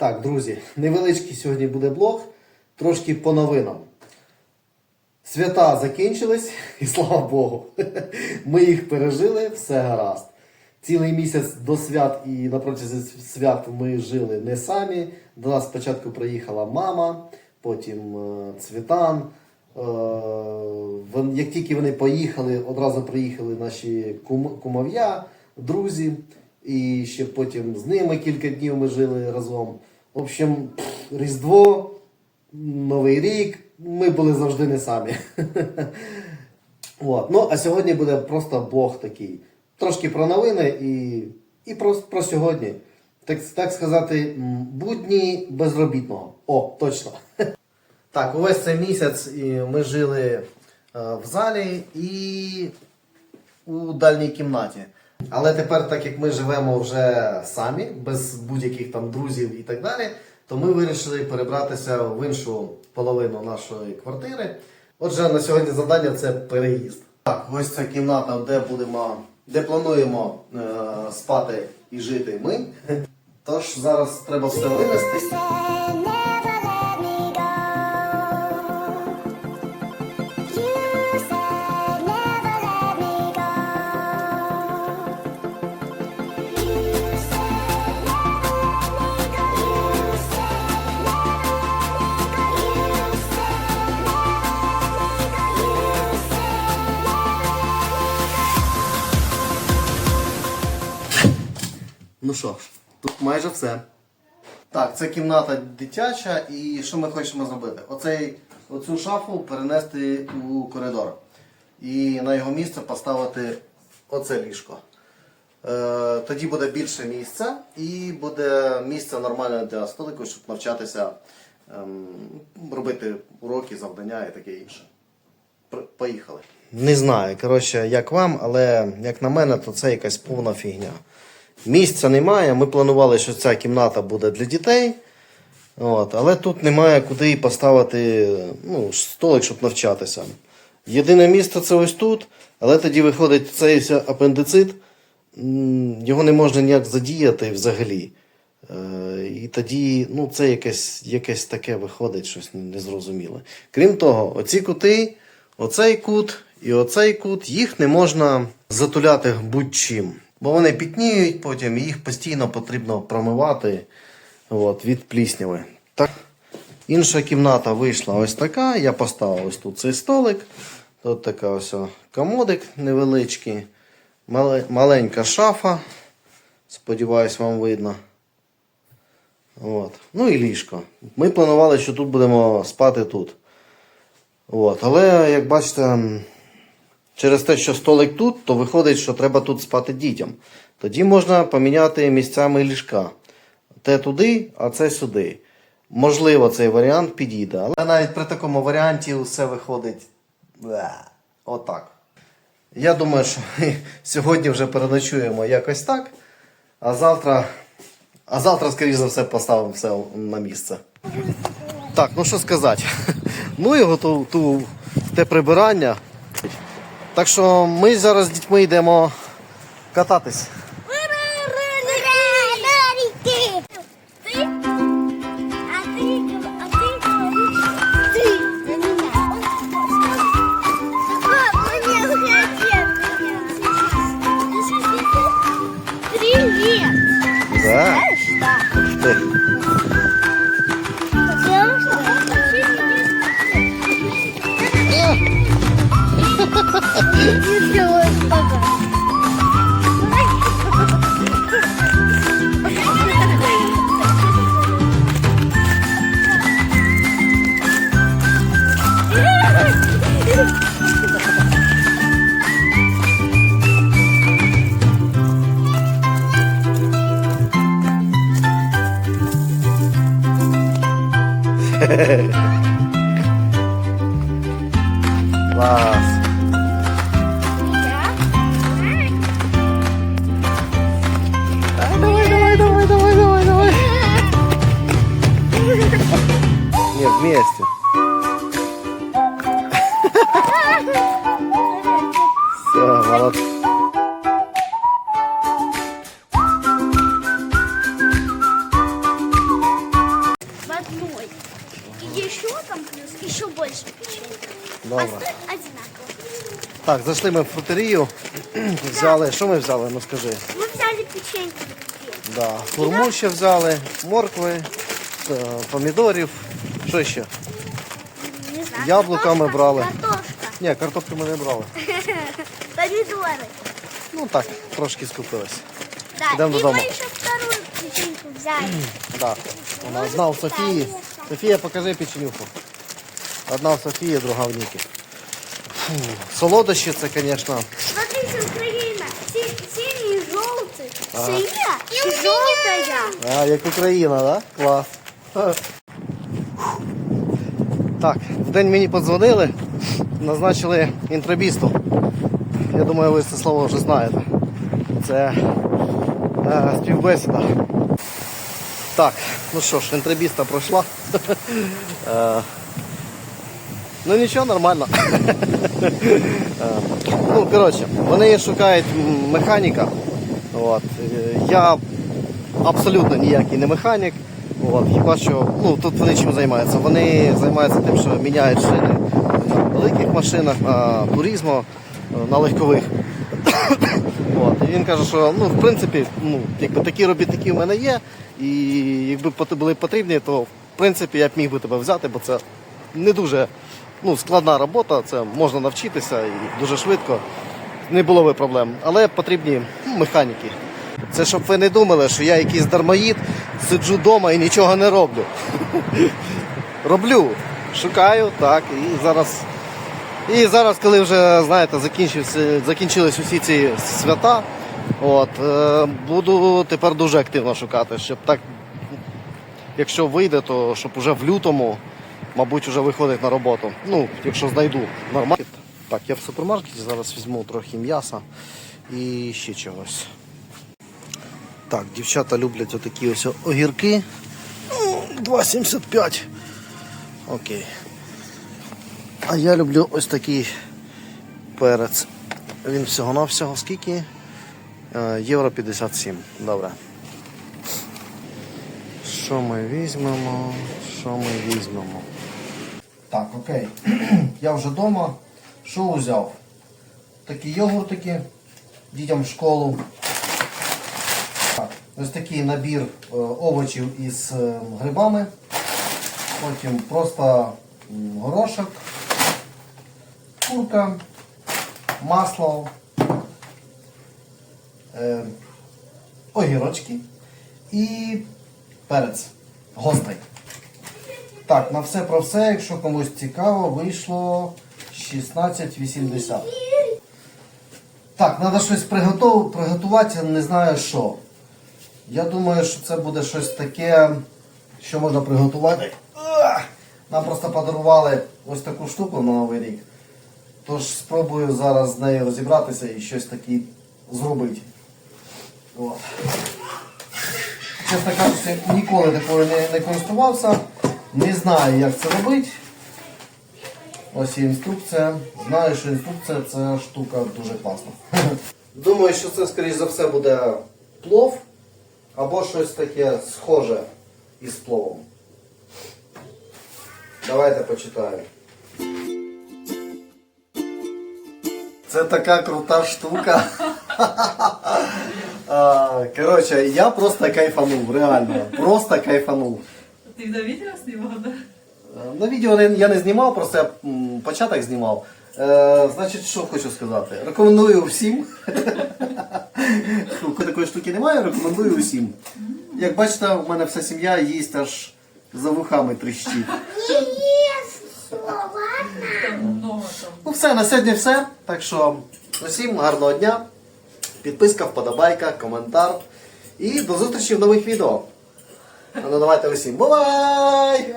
Так, друзі, невеличкий сьогодні буде блог, трошки по новинам. Свята закінчились, і слава Богу. Ми їх пережили, все гаразд. Цілий місяць до свят і на протязі свят ми жили не самі. До нас спочатку приїхала мама, потім е, Цвітан. Е, Як тільки вони поїхали, одразу приїхали наші кумов'я, друзі. І ще потім з ними кілька днів ми жили разом. В общем, Різдво, Новий рік, ми були завжди не самі. От. Ну, а сьогодні буде просто блог такий. Трошки про новини і, і про, про сьогодні. Так, так сказати, будні безробітного. О, точно. Так, увесь цей місяць ми жили е, в залі і у дальній кімнаті. Але тепер, так як ми живемо вже самі, без будь-яких там друзів і так далі, то ми вирішили перебратися в іншу половину нашої квартири. Отже, на сьогодні завдання це переїзд. Так, ось ця кімната, де будемо, де плануємо е, спати і жити ми. Тож зараз треба все винести. Ну що ж, тут майже все. Так, це кімната дитяча, і що ми хочемо зробити? Оцей, оцю шафу перенести у коридор. І на його місце поставити оце ліжко. Е, тоді буде більше місця і буде місце нормальне для столику, щоб навчатися ем, робити уроки, завдання і таке інше. Поїхали. Не знаю, коротше, як вам, але як на мене, то це якась повна фігня. Місця немає. Ми планували, що ця кімната буде для дітей. От, але тут немає куди поставити ну, столик, щоб навчатися. Єдине місце це ось тут, але тоді виходить цей апендицит, його не можна ніяк задіяти взагалі. Е, І тоді ну, це якесь, якесь таке виходить, щось незрозуміле. Крім того, оці кути, оцей кут і оцей кут, їх не можна затуляти будь-чим. Бо вони пітніють потім, і їх постійно потрібно промивати от, від плісняви. Так. Інша кімната вийшла ось така. Я поставив ось тут цей столик. Тут така ось комодик невеличкий. Мале- маленька шафа. Сподіваюсь, вам видно. От. Ну і ліжко. Ми планували, що тут будемо спати тут. От. Але, як бачите, через те, що столик тут, то виходить, що треба тут спати дітям. Тоді можна поміняти місцями ліжка. Те туди, а це сюди. Можливо, цей варіант підійде. Але навіть при такому варіанті все виходить. Отак. Я думаю, що ми сьогодні вже переночуємо якось так. А завтра, а завтра, скоріш за все, поставимо все на місце. Так, ну що сказати. Ну його ту, ту, те прибирання. Так що ми зараз з дітьми йдемо кататись. Клас. Давай, давай, давай, давай, давай, давай. Не, вместе. Все, молодцы. Добре. стоит одинаково. Так, зайшли ми в фрутерію. Взяли. Що ми взяли? Ну скажи. Мы взяли печеньки. две. Да. Хурму ще взяли, моркви, е, помідорів. Що ще? Не знаю. Яблука мы картошка, брали. Картошка. Ні, картоплю ми не брали. Помидоры. Ну так, трошки скупились. Да. Идем и додому. мы еще вторую печеньку взяли. Да. Вона одна у Софії. Софія, покажи печенюху. Одна у Софії, друга в Ніки. Фу. Солодощі це, звісно. Смотрите, Украина. Си- Синий и желтый. Синяя и желтая. А, як Україна, да? Клас. Так, в день мені подзвонили, назначили інтрабісту. Я думаю, ви це слово вже знаєте. Це е, співбесіда. Так, ну що ж, інтрабіста пройшла. Ну нічого, нормально. Е, ну, коротше, вони шукають механіка. От. е, Я абсолютно ніякий не механік. От, хіба що ну, тут вони чим займаються? Вони займаються тим, що міняють шини на великих машинах, на туризмо, на легкових. От, і він каже, що ну, в принципі, ну, якби такі робітники в мене є, і якби були потрібні, то в принципі я б міг би тебе взяти, бо це не дуже ну, складна робота, це можна навчитися і дуже швидко. Не було би проблем. Але потрібні ну, механіки. Це щоб ви не думали, що я якийсь дармоїд, сиджу вдома і нічого не роблю. Роблю, шукаю, так, і зараз. І зараз, коли вже знаєте, закінчились усі ці свята, от, е, буду тепер дуже активно шукати, щоб так, якщо вийде, то щоб уже в лютому, мабуть, вже виходить на роботу. Ну, якщо знайду нормально. Так, я в супермаркеті зараз візьму трохи м'яса і ще чогось. Так, дівчата люблять отакі ось огірки. Ну, 2,75. Окей. А я люблю ось такий перець. Він всього-навсього скільки? Е, Євро 57. Добре. Що ми візьмемо? Що ми візьмемо? Так, окей. Я вже вдома. Що взяв? Такі йогуртики дітям в школу. Ось такий набір е, овочів із е, грибами. Потім просто горошок, курка, масло, е, огірочки і перець гостей. Так, на все про все, якщо комусь цікаво, вийшло 16,80. Так, треба щось приготов... приготувати, не знаю що. Я думаю, що це буде щось таке, що можна приготувати. Нам просто подарували ось таку штуку на Новий рік. Тож спробую зараз з нею розібратися і щось таке зробити. От. Чесно кажучи, ніколи такою не, не користувався. Не знаю, як це робити. Ось є інструкція. Знаю, що інструкція це штука дуже класна. Думаю, що це, скоріш за все, буде плов або щось таке схоже із пловом. Давайте почитаємо. Це така крута штука. А, Коротше, я просто кайфанув, реально. Просто кайфанув. Ты на видео снимал, да? На відео я не знімав, просто я початок знімав. Е, значить, що хочу сказати. Рекомендую всім. Такої штуки немає, рекомендую всім. Як бачите, у мене вся сім'я їсть аж за вухами тріщить. Ну все, на сьогодні все. Так що усім гарного дня. Підписка, вподобайка, коментар. І до зустрічі в нових відео. А ну давайте усім. Бувай!